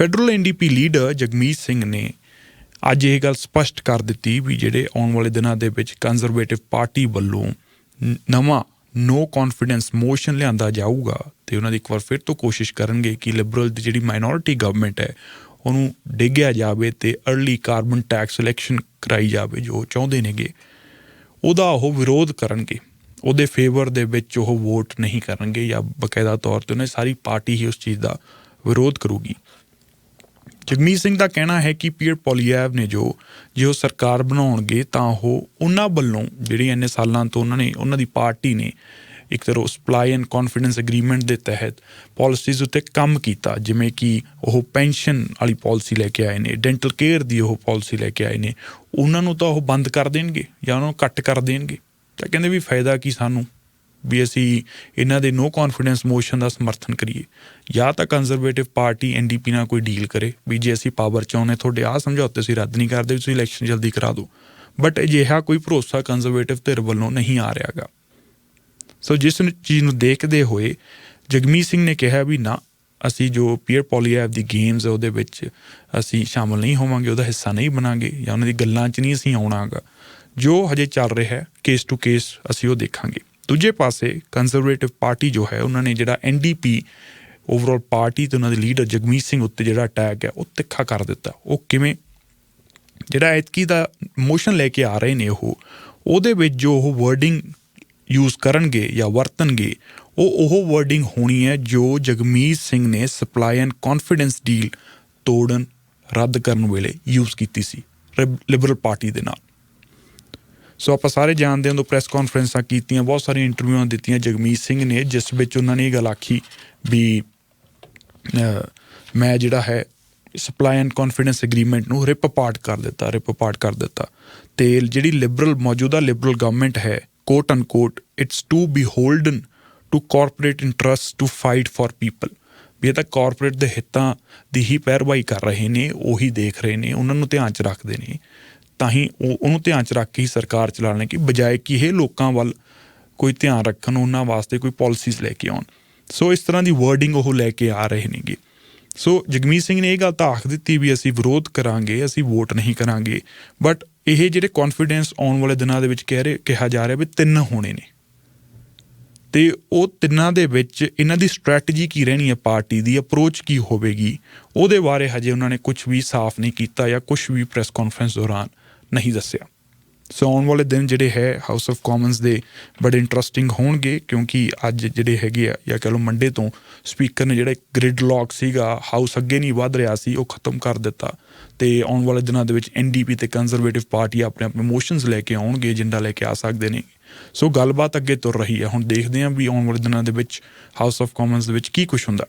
Federal NDP leader Jagmeet Singh ਨੇ ਅੱਜ ਇਹ ਗੱਲ ਸਪਸ਼ਟ ਕਰ ਦਿੱਤੀ ਵੀ ਜਿਹੜੇ ਆਉਣ ਵਾਲੇ ਦਿਨਾਂ ਦੇ ਵਿੱਚ ਕੰਜ਼ਰਵੇਟਿਵ ਪਾਰਟੀ ਵੱਲੋਂ ਨਵਾਂ ਨੋ ਕੌਨਫੀਡੈਂਸ ਮੋਸ਼ਨ ਲਿਆਂਦਾ ਜਾਊਗਾ ਤੇ ਉਹਨਾਂ ਦੀ ਇੱਕ ਵਾਰ ਫਿਰ ਤੋਂ ਕੋਸ਼ਿਸ਼ ਕਰਨਗੇ ਕਿ ਲਿਬਰਲ ਦੀ ਜਿਹੜੀ ਮਾਈਨੋਰਿਟੀ ਗਵਰਨਮੈਂਟ ਹੈ, ਉਹਨੂੰ ਡਿੱਗਿਆ ਜਾਵੇ ਤੇ अर्ਲੀ ਕਾਰਬਨ ਟੈਕਸ ਇਲੈਕਸ਼ਨ ਕਰਾਈ ਜਾਵੇ, ਜੋ ਚਾਹੁੰਦੇ ਨੇਗੇ। ਉਹਦਾ ਉਹ ਵਿਰੋਧ ਕਰਨਗੇ। ਉਹਦੇ ਫੇਵਰ ਦੇ ਵਿੱਚ ਉਹ ਵੋਟ ਨਹੀਂ ਕਰਨਗੇ ਜਾਂ ਬਕਾਇਦਾ ਤੌਰ ਤੇ ਉਹਨੇ ਸਾਰੀ ਪਾਰਟੀ ਹੀ ਉਸ ਚੀਜ਼ ਦਾ ਵਿਰੋਧ ਕਰੂਗੀ। ਜਗਮੀਤ ਸਿੰਘ ਦਾ ਕਹਿਣਾ ਹੈ ਕਿ ਪੀਅਰ ਪੋਲੀਐਵ ਨੇ ਜੋ, ਜੇ ਉਹ ਸਰਕਾਰ ਬਣਾਉਣਗੇ ਤਾਂ ਉਹ ਉਹਨਾਂ ਵੱਲੋਂ ਜਿਹੜੀ ਇੰਨੇ ਸਾਲਾਂ ਤੋਂ ਉਹਨਾਂ ਨੇ, ਉਹਨਾਂ ਦੀ ਪਾਰਟੀ ਨੇ ਇੱਕ ਤਰ੍ਹਾਂ ਸਪਲਾਈ ਐਂਡ ਕੌਨਫੀਡੈਂਸ ਐਗਰੀਮੈਂਟ ਦੇ ਤਹਿਤ ਪਾਲਿਸੀਜ਼ ਉੱਤੇ ਕੰਮ ਕੀਤਾ, ਜਿਵੇਂ ਕਿ ਉਹ ਪੈਨਸ਼ਨ ਵਾਲੀ ਪਾਲਿਸੀ ਲੈ ਕੇ ਆਏ ਨੇ ਡੈਂਟਲ ਕੇਅਰ ਦੀ ਉਹ ਪਾਲਿਸੀ ਲੈ ਕੇ ਆਏ ਨੇ, ਉਹਨਾਂ ਨੂੰ ਤਾਂ ਉਹ ਬੰਦ ਕਰ ਦੇਣਗੇ ਜਾਂ ਉਹਨਾਂ ਨੂੰ ਕੱਟ ਕਰ ਦੇਣਗੇ। ਤਾਂ ਕਹਿੰਦੇ ਵੀ ਫਾਇਦਾ ਕੀ ਸਾਨੂੰ? ਵੀ ਅਸੀਂ ਇਹਨਾਂ ਦੇ ਨੋ ਕੌਨਫੀਡੈਂਸ ਮੋਸ਼ਨ ਦਾ ਸਮਰਥਨ ਕਰੀਏ। ਜਾਂ ਤਾਂ ਕੰਜ਼ਰਵੇਟਿਵ ਪਾਰਟੀ ਐਨਡੀਪੀ ਨਾਲ ਕੋਈ ਡੀਲ ਕਰੇ ਵੀ ਜੇ ਅਸੀਂ ਪਾਵਰ ਚ ਆਉਨੇ ਤੁਹਾਡੇ ਆਹ ਸਮਝੌਤੇ ਅਸੀਂ ਰੱਦ ਨਹੀਂ ਕਰਦੇ, ਤੁਸੀਂ ਇਲੈਕਸ਼ਨ ਜਲਦੀ ਕਰਾ ਦਿਓ। ਬਟ ਅਜਿਹਾ ਕੋਈ ਭਰੋਸਾ ਕੰਜ਼ਰਵੇਟਿਵ ਧਿਰ ਵੱਲੋਂ ਨਹੀਂ ਆ ਰਿਹਾਗਾ। ਸੋ ਜਿਸ ਚੀਜ਼ ਨੂੰ ਦੇਖਦੇ ਹੋਏ ਜਗਮੀਤ ਸਿੰਘ ਨੇ ਕਿਹਾ ਵੀ ਨਾ, ਅਸੀਂ ਜੋ ਪੀਅਰ ਪੋਲੀਐਵ ਦੀ ਗੇਮਸ ਹੈ ਉਹਦੇ ਵਿੱਚ ਅਸੀਂ ਸ਼ਾਮਲ ਨਹੀਂ ਹੋਵਾਂਗੇ, ਉਹਦਾ ਹਿੱਸਾ ਨਹੀਂ ਬਣਾਂਗੇ ਜਾਂ ਉਹਨਾਂ ਦੀ ਗੱਲਾਂ 'ਚ ਨਹੀਂ ਅਸੀਂ ਆਉਣਾਗਾ। ਜੋ ਹਜੇ ਚੱਲ ਰਿਹਾ ਹੈ ਕੇਸ ਟੂ ਕੇਸ ਅਸੀਂ ਉਹ ਦੇਖਾਂਗੇ। ਦੂਜੇ ਪਾਸੇ ਕੰਜ਼ਰਵੇਟਿਵ ਪਾਰਟੀ ਜੋ ਹੈ, ਉਹਨਾਂ ਨੇ ਜਿਹੜਾ ਐਨਡੀਪੀ ਓਵਰਆਲ ਪਾਰਟੀ ਤੇ ਉਹਨਾਂ ਦੇ ਲੀਡਰ ਜਗਮੀਤ ਸਿੰਘ ਉੱਤੇ ਜਿਹੜਾ ਅਟੈਕ ਹੈ, ਉਹ ਤਿੱਖਾ ਕਰ ਦਿੱਤਾ। ਉਹ ਕਿਵੇਂ? ਜਿਹੜਾ ਐਤਕੀ ਦਾ ਮੋਸ਼ਨ ਲੈ ਕੇ ਆ ਰਹੇ ਨੇ ਉਹ, ਉਹਦੇ ਵਿੱਚ ਜੋ ਉਹ ਵਰਡਿੰਗ ਯੂਜ਼ ਕਰਨਗੇ ਜਾਂ ਵਰਤਣਗੇ ਉਹ ਉਹ ਵਰਡਿੰਗ ਹੋਣੀ ਹੈ ਜੋ ਜਗਮੀਤ ਸਿੰਘ ਨੇ ਸਪਲਾਈ ਐਂਡ ਕੌਨਫੀਡੈਂਸ ਡੀਲ ਤੋੜਨ, ਰੱਦ ਕਰਨ ਵੇਲੇ ਯੂਜ਼ ਕੀਤੀ ਸੀ ਲਿਬਰਲ ਪਾਰਟੀ ਦੇ ਨਾਲ। ਸੋ ਆਪਾਂ ਸਾਰੇ ਜਾਣਦੇ ਹਾਂ ਉਦੋਂ ਪ੍ਰੈਸ ਕਾਨਫਰੰਸਾਂ ਕੀਤੀਆਂ, ਬਹੁਤ ਸਾਰੀਆਂ ਇੰਟਰਵਿਊਆਂ ਦਿੱਤੀਆਂ ਜਗਮੀਤ ਸਿੰਘ ਨੇ, ਜਿਸ ਵਿੱਚ ਉਹਨਾਂ ਨੇ ਇਹ ਗੱਲ ਆਖੀ ਵੀ ਮੈਂ ਜਿਹੜਾ ਹੈ ਸਪਲਾਈ ਐਂਡ ਕੌਨਫੀਡੈਂਸ ਐਗਰੀਮੈਂਟ ਨੂੰ ਰਿਪ ਅਪਾਰਟ ਕਰ ਦਿੱਤਾ ਰਿਪ ਅਪਾਰਟ ਕਰ ਦਿੱਤਾ। ਤੇ ਜਿਹੜੀ ਲਿਬਰਲ ਮੌਜੂਦਾ ਲਿਬਰਲ ਗਵਰਨਮੈਂਟ ਹੈ quote unquote it's too beholden to corporate interest to fight for people ਵੀ ਇਹ ਤਾਂ ਕਾਰਪੋਰੇਟ ਦੇ ਹਿੱਤਾਂ ਦੀ ਹੀ ਪੈਰਵਾਈ ਕਰ ਰਹੇ ਨੇ, ਉਹੀ ਦੇਖ ਰਹੇ ਨੇ, ਉਹਨਾਂ ਨੂੰ ਧਿਆਨ 'ਚ ਰੱਖਦੇ ਨੇ। ਤਾਂ ਹੀ ਉਹ ਉਹਨੂੰ ਧਿਆਨ 'ਚ ਰੱਖ ਕੇ ਹੀ ਸਰਕਾਰ ਚਲਾਉਣ ਕਿ ਬਜਾਏ ਕਿ ਇਹ ਲੋਕਾਂ ਵੱਲ ਕੋਈ ਧਿਆਨ ਰੱਖਣ, ਉਹਨਾਂ ਵਾਸਤੇ ਕੋਈ ਪਾਲਿਸੀਜ਼ ਲੈ ਕੇ ਆਉਣ। ਸੋ ਇਸ ਤਰ੍ਹਾਂ ਦੀ ਵਰਡਿੰਗ ਉਹ ਲੈ ਕੇ ਆ ਰਹੇ ਨੇਗੇ। ਸੋ ਜਗਮੀਤ ਸਿੰਘ ਨੇ ਇਹ ਗੱਲ ਤਾਂ ਆਖ ਦਿੱਤੀ ਵੀ ਅਸੀਂ ਵਿਰੋਧ ਕਰਾਂਗੇ, ਅਸੀਂ ਵੋਟ ਨਹੀਂ ਕਰਾਂਗੇ। ਬਟ ਇਹ ਜਿਹੜੇ ਕੌਨਫੀਡੈਂਸ ਆਉਣ ਵਾਲੇ ਦਿਨਾਂ ਦੇ ਵਿੱਚ ਕਹਿ ਰਹੇ, ਕਿਹਾ ਜਾ ਰਿਹਾ ਵੀ ਤਿੰਨ ਹੋਣੇ ਨੇ। ਤੇ ਉਹ ਤਿੰਨਾਂ ਦੇ ਵਿੱਚ ਇਹਨਾਂ ਦੀ ਸਟ੍ਰੈਟਜੀ ਕੀ ਰਹਿਣੀ ਹੈ, ਪਾਰਟੀ ਦੀ ਅਪਰੋਚ ਕੀ ਹੋਵੇਗੀ, ਉਹਦੇ ਬਾਰੇ ਹਜੇ ਉਹਨਾਂ ਨੇ ਕੁਝ ਵੀ ਸਾਫ਼ ਨਹੀਂ ਕੀਤਾ ਜਾਂ ਕੁਝ ਵੀ ਪ੍ਰੈਸ ਕਾਨਫਰੰਸ ਦੌਰਾਨ। ਨਹੀਂ ਦੱਸਿਆ। ਸੋ ਆਉਣ ਵਾਲੇ ਦਿਨ ਜਿਹੜੇ ਹੈ ਹਾਊਸ ਆਫ ਕਾਮਨਸ ਦੇ ਬੜੇ ਇੰਟਰਸਟਿੰਗ ਹੋਣਗੇ ਕਿਉਂਕਿ ਅੱਜ ਜਿਹੜੇ ਹੈਗੇ ਆ, ਜਾਂ ਕਹ ਲਓ ਮੰਡੇ ਤੋਂ ਸਪੀਕਰ ਨੇ ਜਿਹੜਾ ਗ੍ਰਿਡ ਲੌਕ ਸੀਗਾ ਹਾਊਸ ਅੱਗੇ ਨਹੀਂ ਵਧ ਰਿਹਾ ਸੀ, ਉਹ ਖਤਮ ਕਰ ਦਿੱਤਾ। ਤੇ ਆਉਣ ਵਾਲੇ ਦਿਨਾਂ ਦੇ ਵਿੱਚ ਐਨਡੀਪੀ ਤੇ ਕੰਜ਼ਰਵੇਟਿਵ ਪਾਰਟੀ ਆਪਣੇ ਆਪਣੇ ਮੋਸ਼ਨਸ ਲੈ ਕੇ ਆਉਣਗੇ ਏਜੰਡਾ ਲੈ ਕੇ ਆ ਸਕਦੇ ਨੇ। ਸੋ ਗੱਲਬਾਤ ਅੱਗੇ ਤੁਰ ਰਹੀ ਹੈ। ਹੁਣ ਦੇਖਦੇ ਹਾਂ ਵੀ ਆਉਣ ਵਾਲੇ ਦਿਨਾਂ ਦੇ ਵਿੱਚ ਹਾਊਸ ਆਫ ਕਾਮਨਸ ਦੇ ਵਿੱਚ ਕੀ ਕੁਝ ਹੁੰਦਾ।